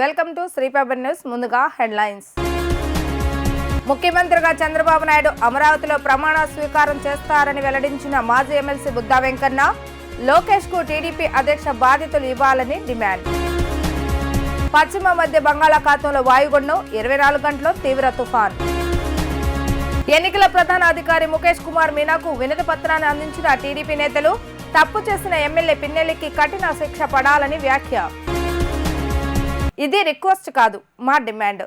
Welcome to శ్రీపేపర్ news ముందుగా headlines. ముఖ్యమంత్రిగా చంద్రబాబు నాయుడు అమరావతిలో ప్రమాణ స్వీకారం చేస్తారని వెల్లడించిన మాజీ ఎమ్మెల్సీ బుద్దా వెంకన్న లోకేష్కు టీడీపీ అధ్యక్ష బాధితులు ఇవ్వాలని డిమాండ్. పశ్చిమ మధ్య బంగాళాఖాతంలో వాయుగుండం ఇరవై నాలుగు గంటల్లో తీవ్ర తుఫాన్. ఎన్నికల ప్రధాన అధికారి ముఖేష్ కుమార్ మీనాకు వినతి పత్రాన్ని అందించిన టీడీపీ నేతలు తప్పు చేసిన ఎమ్మెల్యే పిన్నెల్లికి కఠిన శిక్ష పడాలని వ్యాఖ్య. ఇది రిక్వెస్ట్ కాదు మా డిమాండ్.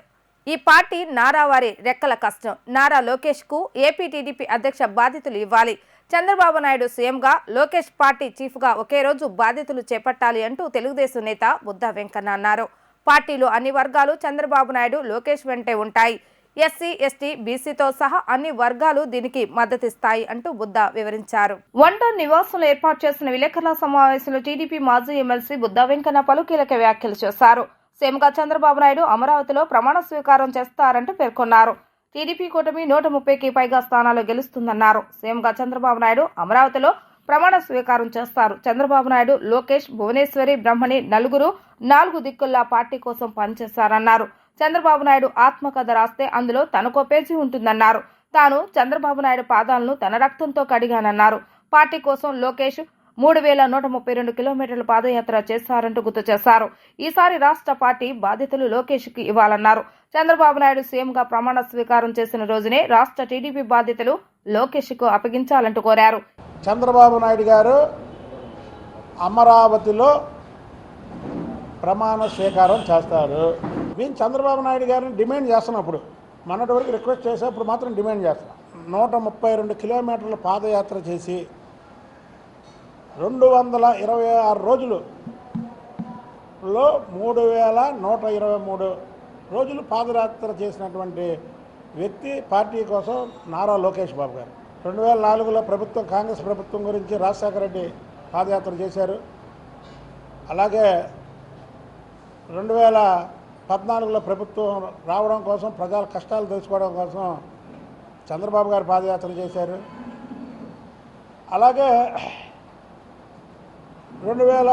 ఈ పార్టీ నారా వారి రెక్కల కష్టం. నారా లోకేష్కు ఏపీ టీడీపీ అధ్యక్ష బాధ్యతలు ఇవ్వాలి. చంద్రబాబు నాయుడు సీఎంగా లోకేష్ పార్టీ చీఫ్గా ఒకే రోజు బాధ్యతలు చేపట్టాలి అంటూ తెలుగుదేశం నేత బుద్ధ వెంకన్న అన్నారు. పార్టీలో అన్ని వర్గాలు చంద్రబాబు నాయుడు లోకేష్ వెంటే ఉంటాయి. ఎస్సీ ఎస్టీ బీసీతో సహా అన్ని వర్గాలు దీనికి మద్దతిస్తాయి అంటూ బుద్ధ వివరించారు. వండర్ నివాసంలో ఏర్పాటు చేసిన విలేకరుల సమావేశంలో టీడీపీ మాజీ ఎమ్మెల్సీ బుద్ధ వెంకన్న పలు కీలక వ్యాఖ్యలు చేశారు. సీఎంగా చంద్రబాబు నాయుడు అమరావతిలో ప్రమాణ స్వీకారం చేస్తారంటూ పేర్కొన్నారు. టీడీపీ కూటమి నూట ముప్పైకి పైగా స్థానాలు గెలుస్తుందన్నారు. సీఎంగా చంద్రబాబు నాయుడు అమరావతిలో ప్రమాణ స్వీకారం చేస్తారు. చంద్రబాబు నాయుడు లోకేష్ భువనేశ్వరి బ్రహ్మణి నలుగురు నాలుగు దిక్కుల్లా పార్టీ కోసం పనిచేస్తారన్నారు. చంద్రబాబు నాయుడు ఆత్మకథ రాస్తే అందులో తనకో పేజీ ఉంటుందన్నారు. తాను చంద్రబాబు నాయుడు పాదాలను తన రక్తంతో కడిగానన్నారు. పార్టీ కోసం లోకేష్ మూడు వేల నూట ముప్పై రెండు కిలోమీటర్ల పాదయాత్ర చేస్తారంటూ గుర్తు చేశారు. ఈసారి రాష్ట్ర పార్టీ బాధ్యతలు లోకేష్కి ఇవ్వాలన్నారు. చంద్రబాబు నాయుడు సీఎంగా ప్రమాణ స్వీకారం చేసిన రోజునే రాష్ట్ర టీడీపీ బాధ్యతలు లోకేష్కు అప్పగించాలంటూ కోరారు. చంద్రబాబు నాయుడు గారు అమరావతిలో ప్రమాణ స్వీకారం చేస్తారు. మేము చంద్రబాబు నాయుడు గారిని డిమాండ్ చేస్తున్నప్పుడు మొన్నటి వరకు రిక్వెస్ట్ చేసేప్పుడు మాత్రం డిమాండ్ చేస్తున్నాం నూట ముప్పై రెండు కిలోమీటర్ల పాదయాత్ర చేసి రెండు వందల ఇరవై ఆరు రోజులులో మూడు వేల నూట ఇరవై మూడు రోజులు పాదయాత్ర చేసినటువంటి వ్యక్తి పార్టీ కోసం నారా లోకేష్ బాబు గారు. రెండు వేల నాలుగులో ప్రభుత్వం కాంగ్రెస్ ప్రభుత్వం గురించి రాజశేఖర రెడ్డి పాదయాత్ర చేశారు. అలాగే రెండు వేల పద్నాలుగులో ప్రభుత్వం రావడం కోసం ప్రజల కష్టాలు తెలుసుకోవడం కోసం చంద్రబాబు గారు పాదయాత్ర చేశారు. అలాగే రెండు వేల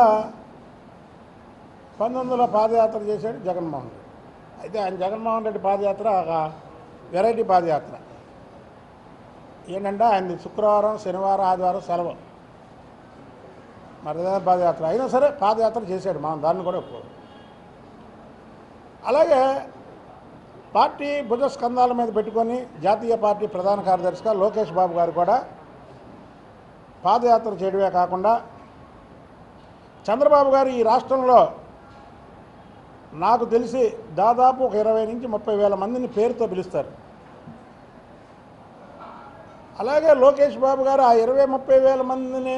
పంతొమ్మిదిలో పాదయాత్ర చేశాడు జగన్మోహన్ రెడ్డి. అయితే ఆయన జగన్మోహన్ రెడ్డి పాదయాత్ర ఒక వెరైటీ పాదయాత్ర. ఏంటంటే ఆయనది శుక్రవారం శనివారం ఆదివారం సెలవు. మరి పాదయాత్ర అయినా సరే పాదయాత్ర చేశాడు మనం దాన్ని కూడా ఒప్పుకోడు అలాగే పార్టీ భుజ స్కంధాల మీద పెట్టుకొని జాతీయ పార్టీ ప్రధాన కార్యదర్శిగా లోకేష్ బాబు గారు కూడా పాదయాత్ర చేయడమే కాకుండా చంద్రబాబు గారు ఈ రాష్ట్రంలో నాకు తెలిసి దాదాపు ఒక ఇరవై నుంచి ముప్పై వేల మందిని పేరుతో పిలుస్తారు అలాగే లోకేష్ బాబు గారు ఆ ఇరవై ముప్పై వేల మందిని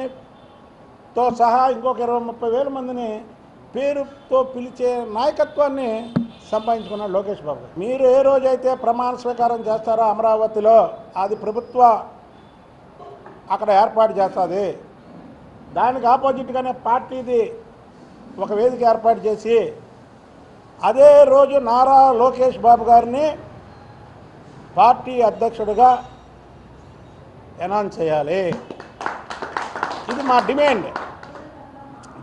తో సహా ఇంకొక ఇరవై ముప్పై వేల మందిని పేరుతో పిలిచే నాయకత్వాన్ని సంపాదించుకున్నాడు లోకేష్ బాబు గారు. మీరు ఏ రోజైతే ప్రమాణ స్వీకారం చేస్తారో అమరావతిలో అది ప్రభుత్వ అక్కడ ఏర్పాటు చేస్తుంది దానికి ఆపోజిట్గానే పార్టీది ఒక వేదిక ఏర్పాటు చేసి అదే రోజు నారా లోకేష్ బాబు గారిని పార్టీ అధ్యక్షుడిగా అనౌన్స్ చేయాలి. ఇది మా డిమాండ్.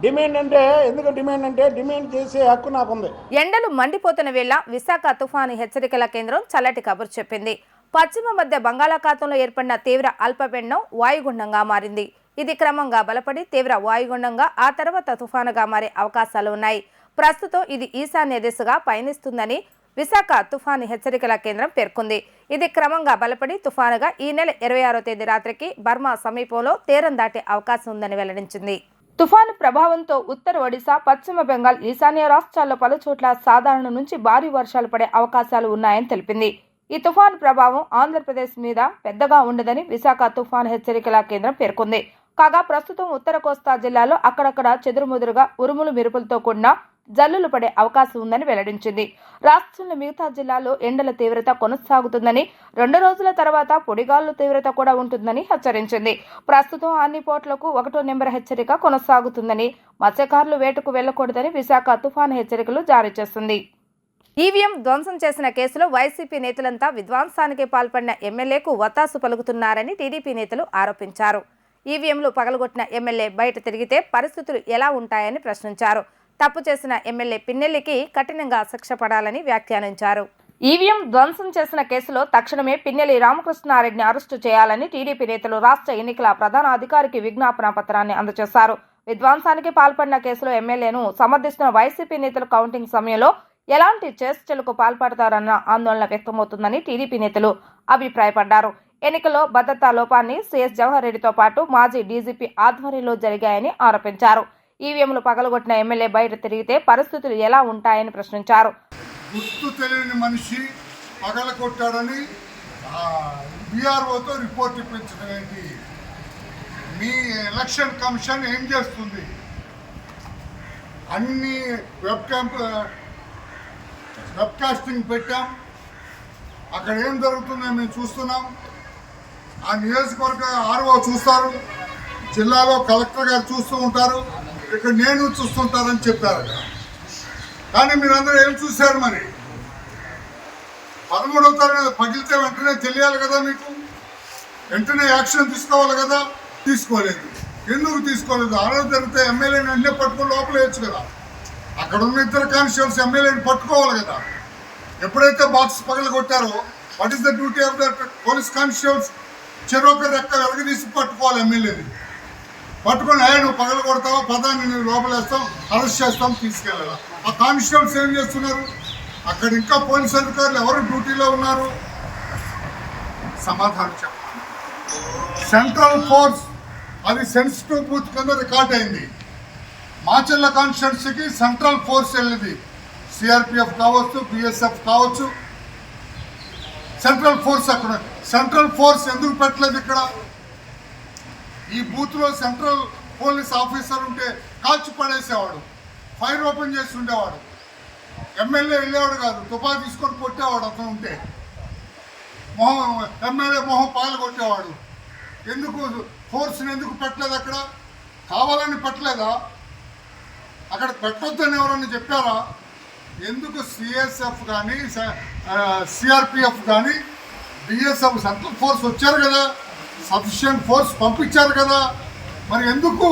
డిమాండ్ అంటే ఎందుకు డిమాండ్ అంటే డిమాండ్ చేసే హక్కు నాకుంది. ఎండలు మండిపోతున్న వేళ విశాఖ తుఫాను హెచ్చరికల కేంద్రం చల్లటి కబురు చెప్పింది. పశ్చిమ మధ్య బంగాళాఖాతంలో ఏర్పడిన తీవ్ర అల్పపీడనం వాయుగుండంగా మారింది. ఇది క్రమంగా బలపడి తీవ్ర వాయుగుండంగా ఆ తర్వాత తుఫానుగా మారే అవకాశాలు ఉన్నాయి. ప్రస్తుతం ఇది ఈశాన్య దిశగా పయనిస్తుందని విశాఖ తుఫాను హెచ్చరికల కేంద్రం పేర్కొంది. ఇది క్రమంగా బలపడి తుఫానుగా ఈ నెల ఇరవై ఆరో తేదీ రాత్రికి బర్మా సమీపంలో తీరం దాటే అవకాశం ఉందని వెల్లడించింది. తుఫాను ప్రభావంతో ఉత్తర ఒడిశా పశ్చిమ బెంగాల్ ఈశాన్య రాష్ట్రాల్లో పలుచోట్ల సాధారణ నుంచి భారీ వర్షాలు పడే అవకాశాలు ఉన్నాయని తెలిపింది. ఈ తుఫాను ప్రభావం ఆంధ్రప్రదేశ్ మీద పెద్దగా ఉండదని విశాఖ తుఫాను హెచ్చరికల కేంద్రం పేర్కొంది. కాగా ప్రస్తుతం ఉత్తర కోస్తా జిల్లాలో అక్కడక్కడ చెదురుముదురుగా ఉరుములు మెరుపులతో కూడిన జల్లులు పడే అవకాశం ఉందని వెల్లడించింది. రాష్ట్రంలో మిగతా జిల్లాల్లో ఎండల తీవ్రత కొనసాగుతుందని రెండు రోజుల తర్వాత పొడిగాళ్ళ తీవ్రత కూడా ఉంటుందని హెచ్చరించింది. ప్రస్తుతం అన్ని పోట్లకు ఒకటో నెంబర్ హెచ్చరిక కొనసాగుతుందని మత్స్యకారులు వేటకు వెళ్ళకూడదని విశాఖ తుఫాను హెచ్చరికలు జారీ చేస్తుంది ఈవీఎం ధ్వంసం చేసిన కేసులో వైసీపీ నేతలంతా విధ్వంసానికి పాల్పడిన ఎమ్మెల్యేకు వత్తాసు పలుకుతున్నారని టీడీపీ నేతలు ఆరోపించారు. ఈవీఎంలు పగలగొట్టిన ఎమ్మెల్యే బయట తిరిగితే పరిస్థితులు ఎలా ఉంటాయని ప్రశ్నించారు. తప్పు చేసిన ఎమ్మెల్యే పిన్నెల్లికి కఠినంగా శిక్ష పడాలని వ్యాఖ్యానించారు. ఈవీఎం ధ్వంసం చేసిన కేసులో తక్షణమే పిన్నెల్లి రామకృష్ణారెడ్డిని అరెస్టు చేయాలని టీడీపీ నేతలు రాష్ట్ర ఎన్నికల ప్రధాన అధికారికి విజ్ఞాపన పత్రాన్ని అందజేశారు. విధ్వంసానికి పాల్పడిన కేసులో ఎమ్మెల్యేను సమర్థిస్తున్న వైసీపీ నేతలు కౌంటింగ్ సమయంలో ఎలాంటి చేష్టలకు పాల్పడతారన్న ఆందోళన వ్యక్తమవుతుందని టీడీపీ నేతలు అభిప్రాయపడ్డారు. ఎన్నికల్లో భద్రతా లోపాన్ని సిఎస్ జవహర్ రెడ్డితో పాటు మాజీ డీజీపీ ఆధ్వర్యంలో జరిగాయని ఆరోపించారు. ఈవీఎంలు పగలగొట్టిన ఎమ్మెల్యే బయట తిరిగితే పరిస్థితులు ఎలా ఉంటాయని ప్రశ్నించారు. గుర్తు తెలియని మనిషి పగలగొట్టాడని బీఆర్ఓతో రిపోర్ట్ ఇప్పించడం ఏంటి? మీ ఎలక్షన్ కమిషన్ ఏం చేస్తుంది? అన్ని వెబ్ క్యాంప్ వెబ్కాస్టింగ్ పెట్టాం. అక్కడ ఏం జరుగుతుందో మేము చూస్తున్నాం. ఆ నియోజకవర్గ ఆర్ఓ చూస్తారు. జిల్లాలో కలెక్టర్ గారు చూస్తూ ఉంటారు. ఇక్కడ నేను చూస్తుంటారని చెప్పారు. కానీ మీరందరూ ఏం చూశారు మరి? పదమూడవ తరగతి పగిలితే వెంటనే తెలియాలి కదా మీకు? వెంటనే యాక్షన్ తీసుకోవాలి కదా? తీసుకోలేదు. ఎందుకు తీసుకోలేదు? ఆరో జరిగితే ఎమ్మెల్యేని అన్నీ పట్టుకుని లోపల వేయచ్చు కదా. అక్కడ ఉన్న ఇద్దరు కానిస్టేబుల్స్ ఎమ్మెల్యేని పట్టుకోవాలి కదా. ఎప్పుడైతే బాక్స్ పగలు కొట్టారో what is the duty of the police constables చెరొక రెక్క వెలగదీసి పట్టుకోవాలి ఎమ్మెల్యేని. పట్టుకొని ఆయన నువ్వు పగలు కొడతావా పదాన్ని నువ్వు లోపలేస్తాం అరెస్ట్ చేస్తాం తీసుకెళ్ళాలి? ఆ కానిస్టేబుల్స్ ఏం చేస్తున్నారు? అక్కడ ఇంకా పోలీస్ అధికారులు ఎవరు డ్యూటీలో ఉన్నారు? సమాధానం చెప్పాలి సెంట్రల్ ఫోర్స్ అది సెన్సిటివ్ బూత్ కింద రికార్డ్ అయింది. మాచర్ల కాన్స్టిట్యున్సీకి సెంట్రల్ ఫోర్స్ వెళ్ళింది. సిఆర్పిఎఫ్ కావచ్చు బిఎస్ఎఫ్ కావచ్చు. సెంట్రల్ ఫోర్స్ అక్కడ సెంట్రల్ ఫోర్స్ ఎందుకు పెట్టలేదు ఇక్కడ? ఈ బూత్లో సెంట్రల్ పోలీస్ ఆఫీసర్ ఉంటే కాల్చి పడేసేవాడు ఫైర్ ఓపెన్ చేసి ఉండేవాడు. ఎమ్మెల్యే వెళ్ళేవాడు కాదు తుపా తీసుకొని కొట్టేవాడు అతను ఉంటే. మొహం ఎమ్మెల్యే మొహం పాలు కొట్టేవాడు. ఎందుకు ఫోర్స్ని ఎందుకు పెట్టలేదు అక్కడ? కావాలని పెట్టలేదా? అక్కడ పెట్టొద్దని ఎవరన్నా చెప్పారా? ఎందుకు సిఎస్ఎఫ్ కానీ సిఆర్పిఎఫ్ కానీ బిఎస్ఎఫ్ సెంట్రల్ ఫోర్స్ వచ్చారు కదా? సఫిషియంట్ ఫోర్స్ పంపించారు కదా? మరి ఎందుకు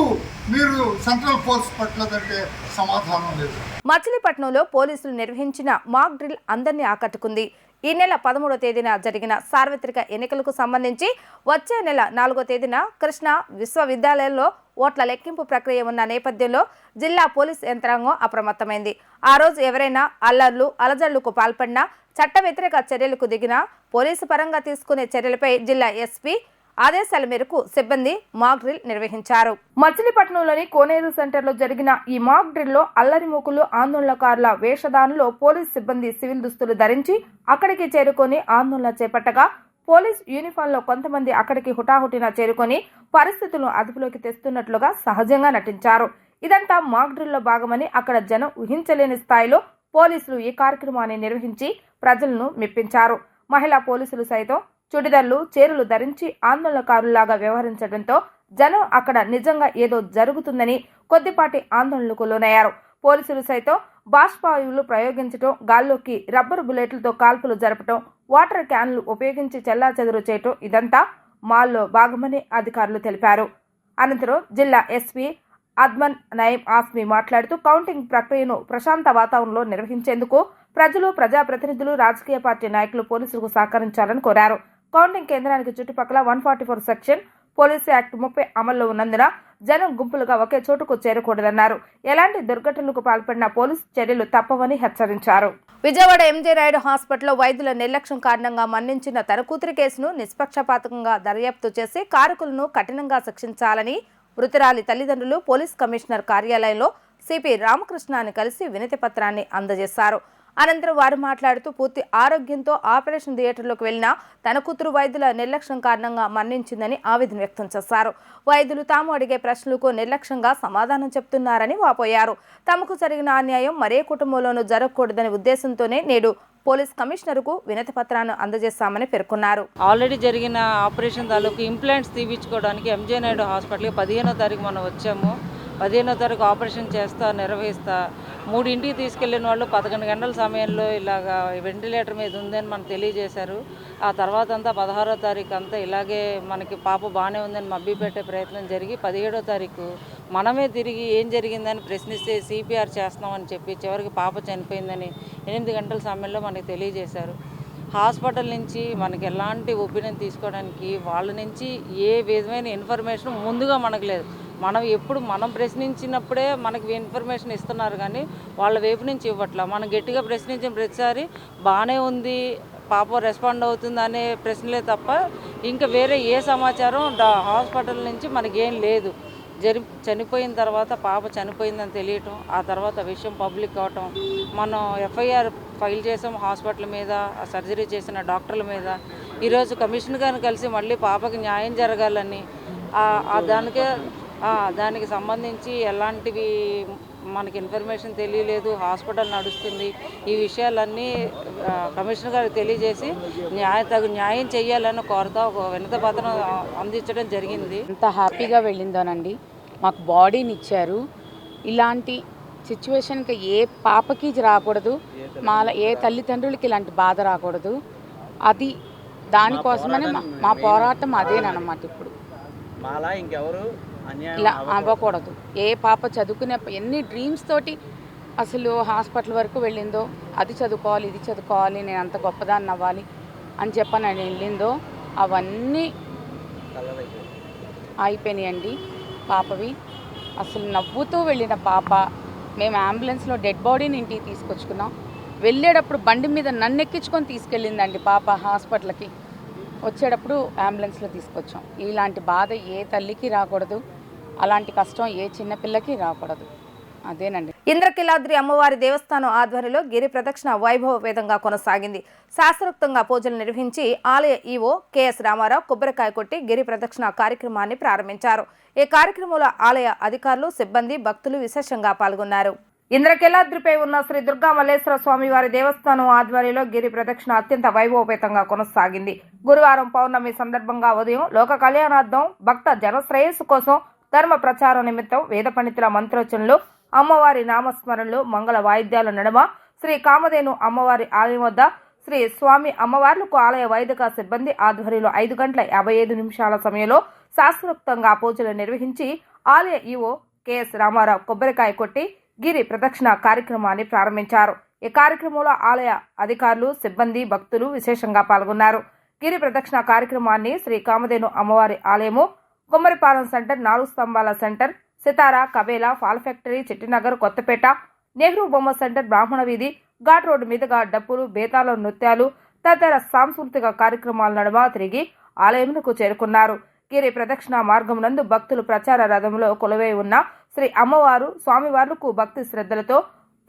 మీరు సెంట్రల్ ఫోర్స్ పెట్టలేదంటే సమాధానం లేదు. మచిలీపట్నంలో పోలీసులు నిర్వహించిన మాక్ డ్రిల్ అందరినీ ఆకట్టుకుంది. ఈ నెల పదమూడో తేదీన జరిగిన సార్వత్రిక ఎన్నికలకు సంబంధించి వచ్చే నెల నాలుగో తేదీన కృష్ణా విశ్వవిద్యాలయంలో ఓట్ల లెక్కింపు ప్రక్రియ ఉన్న నేపథ్యంలో జిల్లా పోలీస్ యంత్రాంగం అప్రమత్తమైంది. ఆ రోజు ఎవరైనా అల్లర్లు అలజడులకు పాల్పడినా చట్ట వ్యతిరేక చర్యలకు దిగినా పోలీసు పరంగా తీసుకునే చర్యలపై జిల్లా ఎస్పీ ఆదేశాల మేరకు సిబ్బంది మాక్ డ్రిల్ నిర్వహించారు. మచిలీపట్నంలోని కోనేరు సెంటర్లో జరిగిన ఈ మాక్ డ్రిల్లో అల్లరిమూకులు ఆందోళనకారుల వేషధానులో పోలీస్ సిబ్బంది సివిల్ దుస్తులు ధరించి అక్కడికి చేరుకొని ఆందోళన చేపట్టగా పోలీస్ యూనిఫామ్లో కొంతమంది అక్కడికి హుటాహుటిన చేరుకొని పరిస్థితులను అదుపులోకి తెస్తున్నట్లుగా సహజంగా నటించారు. ఇదంతా మాక్ డ్రిల్లో భాగమని అక్కడ జనం ఊహించలేని స్థాయిలో పోలీసులు ఈ కార్యక్రమాన్ని నిర్వహించి ప్రజలను మెప్పించారు. మహిళా పోలీసులు సైతం చుడిదర్లు చీరలు ధరించి ఆందోళనకారులాగా వ్యవహరించడంతో జనం అక్కడ నిజంగా ఏదో జరుగుతుందని కొద్దిపాటి ఆందోళనకు లోనయ్యారు. పోలీసులు సైతం బాష్పాయువులు ప్రయోగించటం గాల్లోకి రబ్బరు బుల్లెట్లతో కాల్పులు జరపటం వాటర్ క్యాన్లు ఉపయోగించి చెల్లాచెదురు చేయటం ఇదంతా మాల్లో భాగమని అధికారులు తెలిపారు. అనంతరం జిల్లా ఎస్పీ అద్మన్ నయీం ఆస్మి మాట్లాడుతూ కౌంటింగ్ ప్రక్రియను ప్రశాంత వాతావరణంలో నిర్వహించేందుకు ప్రజలు ప్రజాప్రతినిధులు రాజకీయ పార్టీ నాయకులు పోలీసులకు సహకరించాలని కోరారు. కౌంటింగ్ కేంద్రానికి చుట్టుపక్కల one forty four section police act ముప్పై అమల్లో ఉన్నందున జనం గుంపులుగా ఒకే చోటుకు చేరకూడదన్నారు ఎలాంటి దుర్ఘటనలకు పాల్పడిన పోలీసు చర్యలు తప్పవని హెచ్చరించారు. విజయవాడ ఎంజే నాయుడు హాస్పిటల్లో వైద్యుల నిర్లక్ష్యం కారణంగా మన్నించిన తన కూతురి కేసును నిష్పక్షపాతకంగా దర్యాప్తు చేసి కారకులను కఠినంగా శిక్షించాలని మృతురాలి తల్లిదండ్రులు పోలీస్ కమిషనర్ కార్యాలయంలో సిపి రామకృష్ణాన్ని కలిసి వినతి పత్రాన్ని అందజేశారు. అనంతరం వారు మాట్లాడుతూ పూర్తి ఆరోగ్యంతో ఆపరేషన్ థియేటర్లోకి వెళ్ళిన తన కూతురు వైద్యుల నిర్లక్ష్యం కారణంగా మరణించిందని ఆవేదన వ్యక్తం చేశారు. వైద్యులు తాము అడిగే ప్రశ్నలకు నిర్లక్ష్యంగా సమాధానం చెప్తున్నారని వాపోయారు. తమకు జరిగిన అన్యాయం మరే కుటుంబంలోనూ జరగకూడదనే ఉద్దేశంతోనే నేడు పోలీస్ కమిషనర్కు వినతి పత్రాన్ని అందజేస్తామని పేర్కొన్నారు. ఆల్రెడీ జరిగిన ఆపరేషన్ తాలూకు ఇంప్లాంట్స్ తీపించుకోవడానికి ఎంజే నాయుడు హాస్పిటల్కి పదిహేనో తారీఖు మనం వచ్చాము. పదిహేనో తారీఖు ఆపరేషన్ చేస్తా నిర్వహిస్తా. మూడింటికి తీసుకెళ్ళిన వాళ్ళు పదకొండు గంటల సమయంలో ఇలాగా వెంటిలేటర్ మీద ఉందని మనకు తెలియజేశారు. ఆ తర్వాత అంతా పదహారో తారీఖు అంతా ఇలాగే మనకి పాప బాగానే ఉందని మబ్బి పెట్టే ప్రయత్నం జరిగి పదిహేడో తారీఖు మనమే తిరిగి ఏం జరిగిందని ప్రశ్నిస్తే సిపిఆర్ చేస్తున్నామని చెప్పి చివరికి పాప చనిపోయిందని ఎనిమిది గంటల సమయంలో మనకి తెలియజేశారు. హాస్పిటల్ నుంచి మనకి ఎలాంటి ఒపీనియన్ తీసుకోవడానికి వాళ్ళ నుంచి ఏ విధమైన ఇన్ఫర్మేషన్ ముందుగా మనకు లేదు. మనం ఎప్పుడు మనం ప్రశ్నించినప్పుడే మనకి ఇన్ఫర్మేషన్ ఇస్తున్నారు కానీ వాళ్ళ వైపు నుంచి ఇవ్వట్లా. మనం గట్టిగా ప్రశ్నించిన ప్రతిసారి బాగానే ఉంది పాప రెస్పాండ్ అవుతుంది అనే ప్రశ్నలే తప్ప ఇంకా వేరే ఏ సమాచారం హాస్పిటల్ నుంచి మనకేం లేదు. జరి చనిపోయిన తర్వాత పాప చనిపోయిందని తెలియటం ఆ తర్వాత విషయం పబ్లిక్ అవటం మనం ఎఫ్ఐఆర్ ఫైల్ చేసాం హాస్పిటల్ మీద ఆ సర్జరీ చేసిన డాక్టర్ల మీద. ఈరోజు కమిషన్ గారిని కలిసి మళ్ళీ పాపకి న్యాయం జరగాలని దానికే దానికి సంబంధించి ఎలాంటివి మనకి ఇన్ఫర్మేషన్ తెలియలేదు హాస్పిటల్ నడుస్తుంది ఈ విషయాలన్నీ కమిషనర్ గారికి తెలియజేసి న్యాయ తగు న్యాయం చేయాలని కోరుతా ఒక వినత పత్రం అందించడం జరిగింది. ఎంత హ్యాపీగా వెళ్ళిందోనండి. మాకు బాడీని ఇచ్చారు. ఇలాంటి సిచ్యువేషన్కి ఏ పాపకి రాకూడదు. మా ఏ తల్లిదండ్రులకి ఇలాంటి బాధ రాకూడదు. అది దానికోసమనే మా- మా పోరాటం అదేనమాట ఇప్పుడు. మాలా ఇంకెవరు? ఇలా అవ్వకూడదు. ఏ పాప చదువుకునే ఎన్ని డ్రీమ్స్ తోటి అసలు హాస్పిటల్ వరకు వెళ్ళిందో అది చదువుకోవాలి ఇది చదువుకోవాలి నేను అంత గొప్పదాన్ని అవ్వాలి అని చెప్పని నేను వెళ్ళిందో అవన్నీ అయిపోయినాయండి పాపవి. అసలు నవ్వుతూ వెళ్ళిన పాప మేము అంబులెన్స్లో డెడ్ బాడీని ఇంటికి తీసుకొచ్చుకున్నాం. వెళ్ళేటప్పుడు బండి మీద నన్ను ఎక్కించుకొని తీసుకెళ్ళిందండి పాప హాస్పిటల్కి. వచ్చేటప్పుడు అంబులెన్స్లో తీసుకొచ్చాం. ఇలాంటి బాధ ఏ తల్లికి రాకూడదు. అలాంటి కష్టం ఏ చిన్నపిల్లకి రాకూడదు. అదేనండి. ఇంద్రకిలాద్రి అమ్మవారి దేవస్థానం ఆధ్వర్యంలో గిరి ప్రదక్షిణ వైభవపేతంగా కొనసాగింది. శాస్త్రోక్తంగా పూజలు నిర్వహించి ఆలయ ఈవో కెఎస్ రామారావు కొబ్బరికాయ కొట్టి గిరి ప్రదక్షిణ కార్యక్రమాన్ని ప్రారంభించారు. ఈ కార్యక్రమంలో ఆలయ అధికారులు సిబ్బంది భక్తులు విశేషంగా పాల్గొన్నారు. ఇంద్రకిలాద్రిపై ఉన్న శ్రీ దుర్గా మల్లేశ్వర స్వామి వారి దేవస్థానం ఆధ్వర్యంలో గిరి ప్రదక్షిణ అత్యంత వైభవపేతంగా కొనసాగింది. గురువారం పౌర్ణమి సందర్భంగా ఉదయం లోక కళ్యాణార్థం భక్త జనశ్రేయస్సు కోసం ధర్మ ప్రచారం నిమిత్తం వేద పండితుల మంత్రోచ్చరణలు అమ్మవారి నామస్మరణలు మంగళ వాయిద్యాల నడుమ శ్రీ కామధేను అమ్మవారి ఆలయం వద్ద శ్రీ స్వామి అమ్మవార్లకు ఆలయ వైదిక సిబ్బంది ఆధ్వర్యంలో ఐదు గంటల యాభై ఐదు నిమిషాల సమయంలో శాస్త్రోక్తంగా పూజలు నిర్వహించి ఆలయ ఈవో కెఎస్ రామారావు కొబ్బరికాయ కొట్టి గిరి ప్రదక్షిణ కార్యక్రమాన్ని ప్రారంభించారు. ఈ కార్యక్రమంలో ఆలయ అధికారులు సిబ్బంది భక్తులు విశేషంగా పాల్గొన్నారు. గిరి ప్రదక్షిణ కార్యక్రమాన్ని శ్రీ కామధేను అమ్మవారి ఆలయము గుమ్మరిపాలెం సెంటర్ నాలుగు స్తంభాల సెంటర్ సితారా కవేలా పాల్ ఫ్యాక్టరీ చెట్టినగర్ కొత్తపేట నెహ్రూ బొమ్మ సెంటర్ బ్రాహ్మణ వీధి ఘాట్ రోడ్డు మీదుగా డప్పులు బేతాల నృత్యాలు తదితర సాంస్కృతిక కార్యక్రమాల నడుమ తిరిగి ఆలయమునకు చేరుకున్నారు. గిరి ప్రదక్షిణ మార్గం నందు భక్తులు ప్రచార రథంలో కొలువై ఉన్న శ్రీ అమ్మవారు స్వామివార్లకు భక్తి శ్రద్ధలతో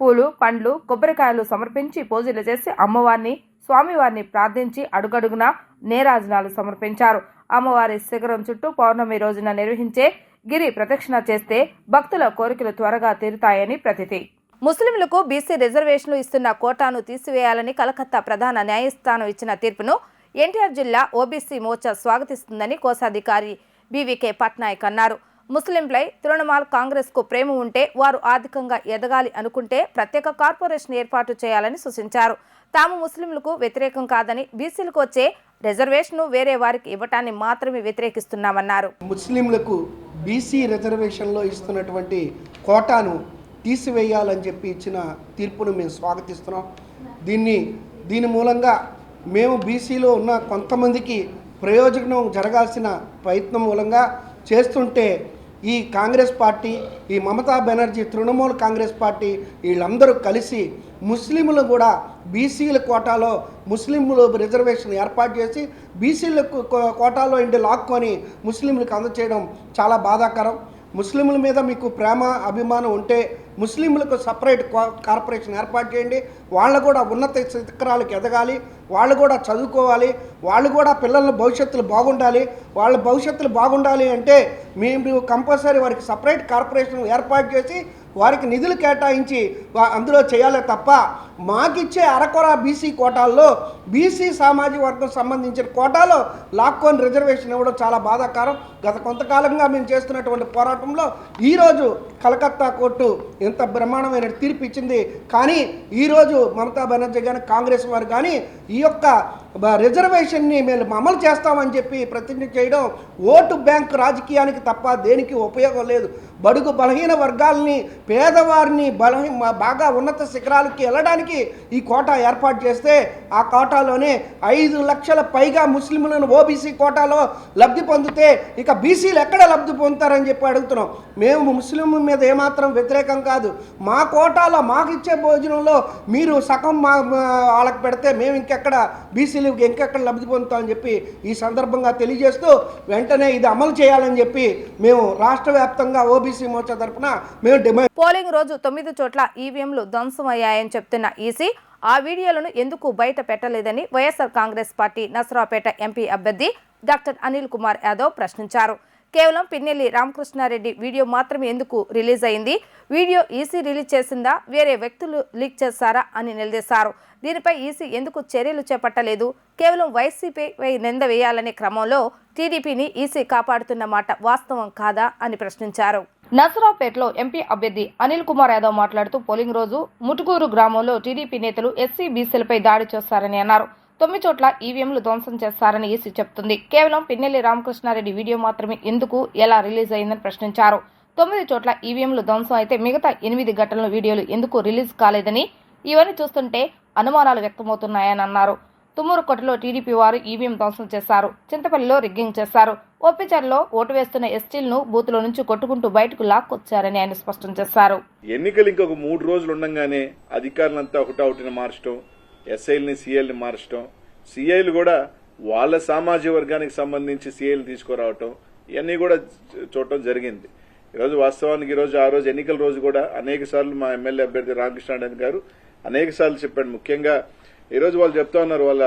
పూలు పండ్లు కొబ్బరికాయలు సమర్పించి పూజలు చేసి అమ్మవారిని స్వామివారిని ప్రార్థించి అడుగడుగున నేరాజనాలు సమర్పించారు. అమ్మవారి శిఖరం చుట్టూ పౌర్ణమి రోజున నిర్వహించే గిరి ప్రదక్షిణ చేస్తే భక్తుల కోరికలు త్వరగా తీరుతాయని ప్రతితి. ముస్లింలకు బీసీ రిజర్వేషన్లు ఇస్తున్న కోటాను తీసివేయాలని కలకత్తా ప్రధాన న్యాయస్థానం ఇచ్చిన తీర్పును ఎన్టీఆర్ జిల్లా ఓబీసీ మోర్చా స్వాగతిస్తుందని కోశాధికారి బీవీకే పట్నాయక్ అన్నారు. ముస్లింపై తృణమాల్ కాంగ్రెస్కు ప్రేమ ఉంటే వారు ఆర్థికంగా ఎదగాలి అనుకుంటే ప్రత్యేక కార్పొరేషన్ ఏర్పాటు చేయాలని సూచించారు. తాము ముస్లింలకు వ్యతిరేకం కాదని బీసీలకు వచ్చే రిజర్వేషన్ను వేరే వారికి ఇవ్వటాన్ని మాత్రమే వ్యతిరేకిస్తున్నామన్నారు. ముస్లింలకు బీసీ రిజర్వేషన్లో ఇస్తున్నటువంటి కోటాను తీసివేయాలని చెప్పి ఇచ్చిన తీర్పును మేము స్వాగతిస్తున్నాం. దీన్ని దీని మూలంగా మేము బీసీలో ఉన్న కొంతమందికి ప్రయోజనం జరగాల్సిన ప్రయత్నం మూలంగా చేస్తుంటే ఈ కాంగ్రెస్ పార్టీ ఈ మమతా బెనర్జీ తృణమూల్ కాంగ్రెస్ పార్టీ వీళ్ళందరూ కలిసి ముస్లింలు కూడా బీసీల కోటాలో ముస్లింలు రిజర్వేషన్ ఏర్పాటు చేసి బీసీల కో- కోటాలో ఇంటి లాక్కొని ముస్లింలకు అందచేయడం చాలా బాధాకరం. ముస్లింల మీద మీకు ప్రేమ అభిమానం ఉంటే ముస్లింలకు సపరేట్ కో- కార్పొరేషన్ ఏర్పాటు చేయండి. వాళ్ళు కూడా ఉన్నత శిఖరాలకు ఎదగాలి. వాళ్ళు కూడా చదువుకోవాలి. వాళ్ళు కూడా పిల్లల భవిష్యత్తులు బాగుండాలి. వాళ్ళ భవిష్యత్తులు బాగుండాలి అంటే మేము కంపల్సరీ వారికి సపరేట్ కార్పొరేషన్ ఏర్పాటు చేసి వారికి నిధులు కేటాయించి అందులో చేయాలి తప్ప మాకిచ్చే అరకొర బీసీ కోటాల్లో బీసీ సామాజిక వర్గం సంబంధించిన కోటాలో లాక్కొని రిజర్వేషన్ ఇవ్వడం చాలా బాధాకరం. గత కొంతకాలంగా మేము చేస్తున్నటువంటి పోరాటంలో ఈరోజు కలకత్తా కోర్టు ఎంత బ్రహ్మాండమైన తీర్పు ఇచ్చింది. కానీ ఈరోజు మమతా బెనర్జీ కానీ కాంగ్రెస్ వారు కానీ ఈ యొక్క రిజర్వేషన్ని మేము అమలు చేస్తామని చెప్పి ప్రతిజ్ఞ చేయడం ఓటు బ్యాంక్ రాజకీయానికి తప్ప దేనికి ఉపయోగం లేదు. బడుగు బలహీన వర్గాల్ని పేదవారిని బలహీ బాగా ఉన్నత శిఖరాలకి వెళ్ళడానికి ఈ కోటా ఏర్పాటు చేస్తే ఆ కోటాలోనే ఐదు లక్షల పైగా ముస్లింలను ఓబీసీ కోటాలో లబ్ధి పొందితే ఇక బీసీలు ఎక్కడ లబ్ధి పొందుతారని చెప్పి అడుగుతున్నాం. మేము ముస్లిం మీద ఏమాత్రం వ్యతిరేకం కాదు. మా కోటాలో మాకు ఇచ్చే భోజనంలో మీరు సగం మా వాళ్ళకి పెడితే మేము ఇంకెక్కడ బీసీ బీసీలు ఇంకెక్కడ లబ్ధి పొందుతామని చెప్పి ఈ సందర్భంగా తెలియజేస్తూ వెంటనే ఇది అమలు చేయాలని చెప్పి మేము రాష్ట్ర వ్యాప్తంగా ఓబీసీ మోర్చా తరఫున మేము డిమాండ్ పోలింగ్ రోజు తొమ్మిది చోట్ల ఈవీఎంలు ధ్వంసమయ్యాయని చెప్తున్న ఈసీ ఆ వీడియోలను ఎందుకు బయట పెట్టలేదని YSR Congress party Narasaraopet MP అభ్యర్థి డాక్టర్ అనిల్ కుమార్ యాదవ్ ప్రశ్నించారు. కేవలం పిన్నెల్లి రామకృష్ణారెడ్డి వీడియో మాత్రమే ఎందుకు రిలీజ్ అయింది? వీడియో ఈసీ రిలీజ్ చేసిందా? వేరే వ్యక్తులు లీక్ చేశారా అని నిలదీశారు. దీనిపై ఈసీ ఎందుకు చర్యలు చేపట్టలేదు? కేవలం వైసీపీపై నింద వేయాలనే క్రమంలో టీడీపీని ఈసీ కాపాడుతున్న మాట వాస్తవం కాదా అని ప్రశ్నించారు. నసరాపేటలో ఎంపీ అభ్యర్థి అనిల్ కుమార్ యాదవ్ మాట్లాడుతూ పోలింగ్ రోజు ముటుకూరు గ్రామంలో టీడీపీ నేతలు ఎస్సీ బీసీలపై దాడి చేస్తారని అన్నారు. తొమ్మిది చోట్ల ఈవీఎంలు ధ్వంసం చేస్తారని ఈసీ చెప్తుంది కేవలం పిన్నెల్లి రామకృష్ణారెడ్డి వీడియో మాత్రమే. ఎందుకు? ఎలా రిలీజ్ అయిందని ప్రశ్నించారు. తొమ్మిది చోట్ల ఈవీఎంలు ధ్వంసం అయితే మిగతా ఎనిమిది ఘటనల వీడియోలు ఎందుకు రిలీజ్ కాలేదని ఇవన్నీ చూస్తుంటే అనుమానాలు వ్యక్తమవుతున్నాయని అన్నారు. తుమ్మూరుకోటలో టీడీపీ వారు ఈవీఎం ధ్వంసం చేశారు. చింతపల్లిలో రిగ్గింగ్ చేశారు. ఓపిచర్లో ఓటు వేస్తున్న ఎస్టీలను బూతులో నుంచి కొట్టుకుంటూ బయటకు లాక్కొచ్చారని ఆయన స్పష్టం చేశారు. ఎన్నికలు ఇంకొక మూడు రోజులు ఉండగానే అధికారులంతా ఒకటొకటిని మార్చడం ఎస్ఐల్ని సీఎల్ని మార్చడం సీఐలు కూడా వాళ్ళ సామాజిక వర్గానికి సంబంధించి సీఐలు తీసుకురావటం ఇవన్నీ కూడా చూడటం జరిగింది. ఈరోజు వాస్తవానికి ఈరోజు ఆ రోజు ఎన్నికల రోజు కూడా అనేక సార్లు మా ఎమ్మెల్యే అభ్యర్థి రామకృష్ణారాయణ గారు అనేక సార్లు చెప్పాడు. ముఖ్యంగా ఈరోజు వాళ్ళు చెప్తా ఉన్నారు వాళ్ళ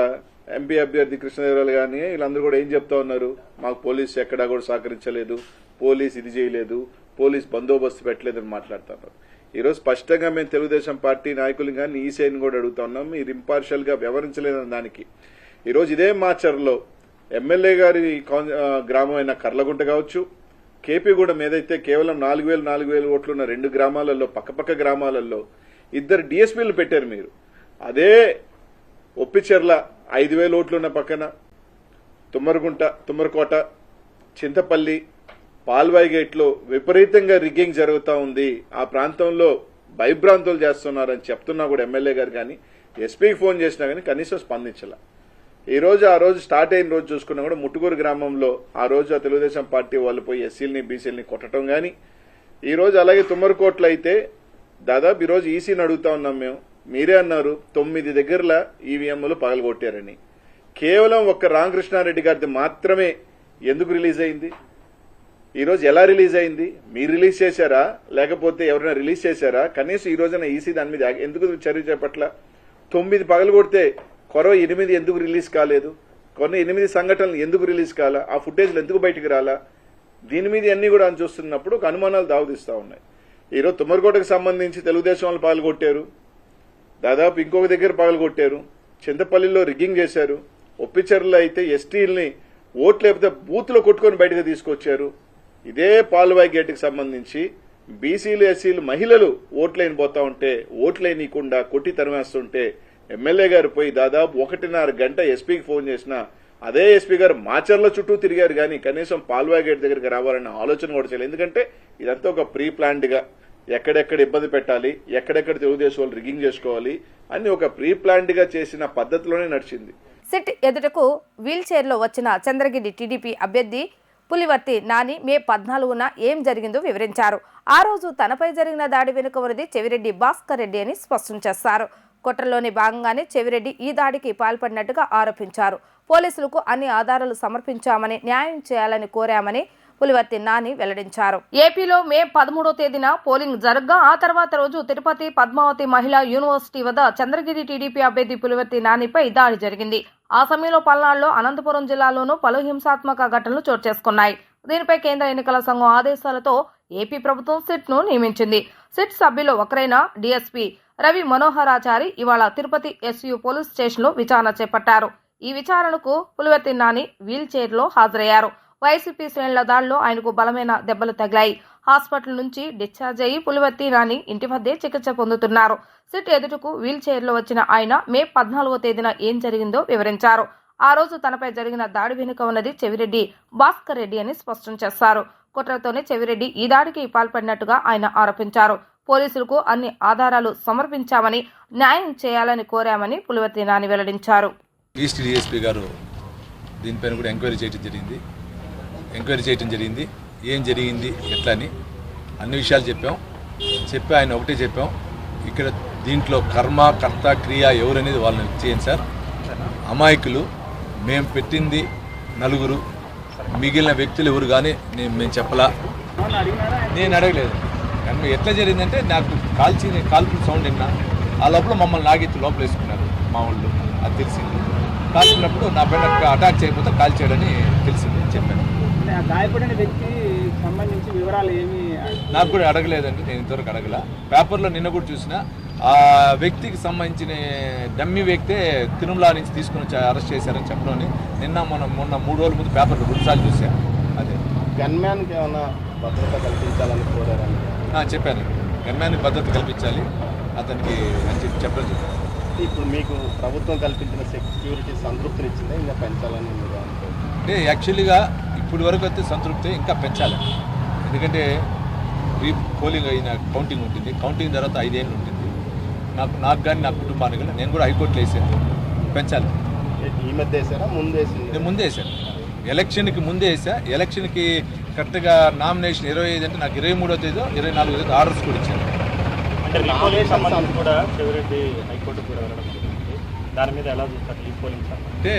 ఎంపీ అభ్యర్థి కృష్ణదేవరాలు కానీ వీళ్ళందరూ కూడా ఏం చెప్తా ఉన్నారు? మాకు పోలీసు ఎక్కడా కూడా సహకరించలేదు పోలీస్ ఇది చేయలేదు పోలీస్ బందోబస్తు పెట్టలేదని మాట్లాడుతున్నారు. ఈరోజు స్పష్టంగా మేము తెలుగుదేశం పార్టీ నాయకులు కానీ ఈసీఐని కూడా అడుగుతా ఉన్నాం. మీరు ఇంపార్షియల్గా వ్యవహరించలేదని దానికి. ఈరోజు ఇదే మాచర్లో ఎమ్మెల్యే గారి కాన్- గ్రామం అయిన కర్లగుంట కావచ్చు కేపీగూడెం ఏదైతే కేవలం నాలుగు వేలు నాలుగు వేలు ఓట్లున్న రెండు గ్రామాలలో పక్కపక్క గ్రామాలలో ఇద్దరు డిఎస్పీలు పెట్టారు మీరు. అదే ఒప్పిచెర్ల ఐదు వేలు ఓట్లున్న పక్కన తుమ్మరగుంట తుమ్మరకోట చింతపల్లి పాల్వాయి గేట్లో విపరీతంగా రిగ్గింగ్ జరుగుతూ ఉంది. ఆ ప్రాంతంలో భయభ్రాంతులు చేస్తున్నారని చెప్తున్నా కూడా ఎమ్మెల్యే గారు కానీ ఎస్పీకి ఫోన్ చేసినా కానీ కనీసం స్పందించాల. ఈ రోజు ఆ రోజు స్టార్ట్ అయిన రోజు చూసుకున్నా కూడా ముట్టుకూరు గ్రామంలో ఆ రోజు ఆ తెలుగుదేశం పార్టీ వాళ్ళు పోయి ఎస్సీలని బీసీలని కొట్టడం కానీ ఈ రోజు అలాగే తుమ్మరకోట్లు అయితే దాదాపు ఈ రోజు ఈసీని అడుగుతా ఉన్నాం మేము. మీరే అన్నారు తొమ్మిది దగ్గరల ఈవీఎంలు పగలగొట్టారని. కేవలం ఒక్క రామకృష్ణారెడ్డి గారిది మాత్రమే ఎందుకు రిలీజ్ అయింది? ఈరోజు ఎలా రిలీజ్ అయింది? మీరు రిలీజ్ చేశారా? లేకపోతే ఎవరైనా రిలీజ్ చేశారా? కనీసం ఈ రోజున ఈసీ దాని మీద ఎందుకు చర్య చేపట్ల? తొమ్మిది పగలు కొడితే కొరవ ఎనిమిది ఎందుకు రిలీజ్ కాలేదు? కొన్ని ఎనిమిది సంఘటనలు ఎందుకు రిలీజ్ కాలా? ఆ ఫుటేజ్లు ఎందుకు బయటికి రాలా? దీని మీద అన్ని కూడా అని చూస్తున్నప్పుడు ఒక అనుమానాలు దావదిస్తూ ఉన్నాయి. ఈరోజు తుమ్మరకోటకు సంబంధించి తెలుగుదేశం వాళ్ళు పగలగొట్టారు దాదాపు ఇంకొక దగ్గర పగలగొట్టారు చింతపల్లిలో రిగ్గింగ్ చేశారు. ఒప్పిచర్లు అయితే ఎస్టీల్ని ఓట్లు లేకపోతే బూత్లో కొట్టుకొని బయటకు తీసుకొచ్చారు. ఇదే పాల్వాయి గేట్కి సంబంధించి బీసీలు ఎస్సీలు మహిళలు ఓట్లైన పోతా ఉంటే ఓట్లేనియకుండా కొట్టి తరిమేస్తుంటే ఎమ్మెల్యే గారు పోయి దాదాపు ఒకటిన్నర గంట ఎస్పీకి ఫోన్ చేసిన అదే ఎస్పీ గారు మాచర్ల చుట్టూ తిరిగారు కానీ కనీసం పాల్వాయి గేట్ దగ్గరికి రావాలన్న ఆలోచన కూడా చేయలేదు. ఎందుకంటే ఇదంతా ఒక ప్రీ ప్లాన్డ్గా ఎక్కడెక్కడ ఇబ్బంది పెట్టాలి ఎక్కడెక్కడ తెలుగుదేశం వాళ్ళు రిగింగ్ చేసుకోవాలి అని ఒక ప్రీ ప్లాన్డ్గా చేసిన పద్ధతిలోనే నడిచింది. సిట్ ఎదుటకు వీల్ చైర్లో వచ్చిన చంద్రగిరి టీడీపీ అభ్యర్థి పులివర్తి నాని మే పద్నాలుగున ఏం జరిగిందో వివరించారు. ఆ రోజు తనపై జరిగిన దాడి వెనుక ఉన్నది చెవిరెడ్డి భాస్కర్ రెడ్డి అని స్పష్టం చేస్తారు. కుట్రలోని భాగంగానే చెవిరెడ్డి ఈ దాడికి పాల్పడినట్టుగా ఆరోపించారు. పోలీసులకు అన్ని ఆధారాలు సమర్పించామని న్యాయం చేయాలని కోరామని పులివర్తి నాని వెల్లడించారు. ఏపీలో మే పదమూడో తేదీన పోలింగ్ జరగ్గా ఆ తర్వాత రోజు తిరుపతి పద్మావతి మహిళా యూనివర్సిటీ వద్ద చంద్రగిరి టీడీపీ అభ్యర్థి పులివర్తి నానిపై దాడి జరిగింది. ఆ సమయంలో పల్నాడులో అనంతపురం జిల్లాలోనూ పలు హింసాత్మక ఘటనలు చోటు చేసుకున్నాయి. దీనిపై కేంద్ర ఎన్నికల సంఘం ఆదేశాలతో ఏపీ ప్రభుత్వం సిట్ను నియమించింది. సిట్ సభ్యులు ఒకరైన డీఎస్పీ రవి మనోహరాచారి ఇవాళ తిరుపతి ఎస్యూ పోలీస్ స్టేషన్లో విచారణ చేపట్టారు. ఈ విచారణకు పులివర్తి నాని వీల్ చైర్లో హాజరయ్యారు. వైసీపీ శ్రేణుల దాడిలో ఆయనకు బలమైన దెబ్బలు తగిలాయి. హాస్పిటల్ నుంచి డిశ్చార్జ్ అయ్యి పులివర్తి నాని ఇంటి వద్దే చికిత్స పొందుతున్నారు. సిట్ ఎదుటకు వీల్ చైర్లో వచ్చిన ఆయన మే పద్నాలుగో తేదీన ఏం జరిగిందో వివరించారు. ఆ రోజు తనపై జరిగిన దాడి వెనుక ఉన్నది చెవిరెడ్డి భాస్కర్ రెడ్డి అని స్పష్టం చేశారు. కుట్రతోనే చెవిరెడ్డి ఈ దాడికి పాల్పడినట్టుగా ఆయన ఆరోపించారు. పోలీసులకు అన్ని ఆధారాలు సమర్పించామని న్యాయం చేయాలని కోరామని పులివర్తి నాని వెల్లడించారు. ఈస్ట్ డిఎస్పీ గారు దీనిపైన కూడా ఎంక్వైరీ చేయడం జరిగింది. ఎంక్వైరీ చేయటం జరిగింది. ఏం జరిగింది ఎట్లా అని అన్ని విషయాలు చెప్పాం. చెప్పి ఆయన ఒకటే చెప్పాం. ఇక్కడ దీంట్లో కర్మ కర్త క్రియ ఎవరనేది వాళ్ళని చేయండి సార్. అమాయకులు మేము పెట్టింది నలుగురు. మిగిలిన వ్యక్తులు ఎవరు కానీ నేను మేము చెప్పలా. నేను అడగలేదు. కానీ ఎట్లా జరిగిందంటే నాకు కాల్చి కాల్పుల సౌండ్ విన్నా. ఆ లోపల మమ్మల్ని నాగెత్తి లోపల వేసుకున్నారు మా వాళ్ళు. అది తెలిసింది. కాల్చినప్పుడు నా పైన అటాక్ చేయకపోతే కాల్చేయడని తెలిసింది. గాయపడిన వ్యక్తి సంబంధించి వివరాలు ఏమి నాకు కూడా అడగలేదండి నేను ఇంతవరకు అడగల. పేపర్లో నిన్న కూడా చూసిన ఆ వ్యక్తికి సంబంధించిన డమ్మి వ్యక్తే తిరుమల నుంచి తీసుకుని అరెస్ట్ చేశారని చెప్పడం నిన్న మొన్న మొన్న మూడు రోజుల ముందు పేపర్లో రెండుసార్లు చూశాను అదే. గన్మ్యాన్కి ఏమైనా భద్రత కల్పించాలని కోరారని ఆ, చెప్పాను. గమ్యానికి భద్రత కల్పించాలి. అతనికి అని చెప్పి చెప్పడం చెప్పాను ఇప్పుడు మీకు ప్రభుత్వం కల్పించిన సెక్యూరిటీ సంతృప్తినిచ్చిందా? ఇంకా పెంచాలని అంటే యాక్చువల్గా ఇప్పటి వరకు అయితే సంతృప్తి ఇంకా పెంచాలి. ఎందుకంటే రీ పోలింగ్ అయిన కౌంటింగ్ ఉంటుంది. కౌంటింగ్ తర్వాత ఐదేళ్ళు ఉంటుంది. నాకు నాకు కానీ నా కుటుంబానికి కానీ నేను కూడా హైకోర్టులో వేసాను. పెంచాలి. ఈ మధ్య వేసారా? ముందు నేను ముందే వేసాను. ఎలక్షన్కి ముందే వేసా. ఎలక్షన్కి కరెక్ట్గా నామినేషన్ ఇరవై ఐదు అంటే నాకు ఇరవై మూడో తేదీ ఇరవై నాలుగో తేదీ ఆర్డర్స్ కూడా ఇచ్చాను దాని మీద ఎలా చూస్తారు అంటే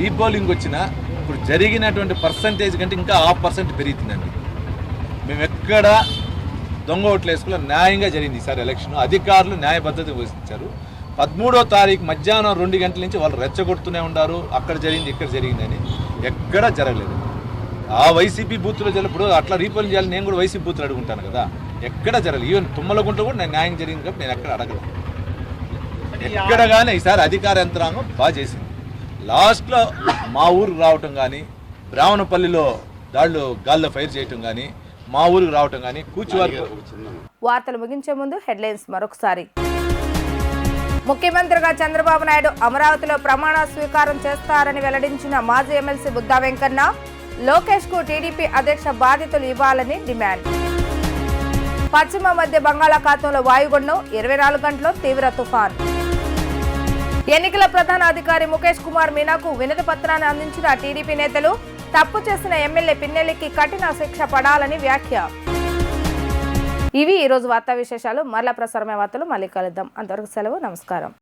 రీపోలింగ్ వచ్చిన ఇప్పుడు జరిగినటువంటి పర్సంటేజ్ కంటే ఇంకా హాఫ్ పర్సెంట్ పెరుగుతుందండి. మేము ఎక్కడ దొంగ ఓట్లు వేసుకున్న న్యాయంగా జరిగింది ఈసారి ఎలక్షన్ అధికారులు న్యాయబద్ధత వహించారు పదమూడో తారీఖు మధ్యాహ్నం రెండు గంటల నుంచి వాళ్ళు రెచ్చగొడుతూనే ఉన్నారు. అక్కడ జరిగింది ఇక్కడ జరిగిందని ఎక్కడా జరగలేదు. ఆ వైసీపీ బూత్లో జరిగినప్పుడు అట్లా రీపోలింగ్ చేయాలి నేను కూడా వైసీపీ బూత్లు అడుగుంటాను కదా. ఎక్కడ జరగలేదు. ఈవెన్ తుమ్మలగుంట కూడా నేను న్యాయం జరిగింది కాబట్టి నేను ఎక్కడ అడగలేదు ఎక్కడ కానీ ఈసారి అధికార యంత్రాంగం బాగా చేసింది. లాస్ట్లో మా ఊరికి రావటం కానీ బ్రాహ్మణపల్లిలో దాళ్ళు గాల్లో ఫైర్ చేయటం కానీ మా ఊరికి రావటం కానీ కూర్చువారు వార్తలు ముగించే ముందు హెడ్లైన్స్ మరొకసారి. ముఖ్యమంత్రిగా చంద్రబాబు నాయుడు అమరావతిలో ప్రమాణ స్వీకారం చేస్తారని వెల్లడించిన మాజీ ఎమ్మెల్సీ బుద్దా వెంకన్న లోకేష్కు టీడీపీ అధ్యక్ష బాధ్యతలు ఇవ్వాలని డిమాండ్. పశ్చిమ మధ్య బంగాళాఖాతంలో వాయుగుండం ఇరవై నాలుగు గంటల్లో తీవ్ర తుఫాన్. ఎన్నికల ప్రధాన అధికారి ముఖేష్ కుమార్ మీనాకు వినతి పత్రాన్ని అందించిన టీడీపీ నేతలు తప్పు చేసిన ఎమ్మెల్యే పిన్నెల్లికి కఠిన శిక్ష పడాలని వ్యాఖ్య. ఇవి ఈరోజు వార్తా విశేషాలు. మరలా ప్రసారమే వార్తలు మళ్ళీ కలుద్దాం. అంతవరకు సెలవు. నమస్కారం.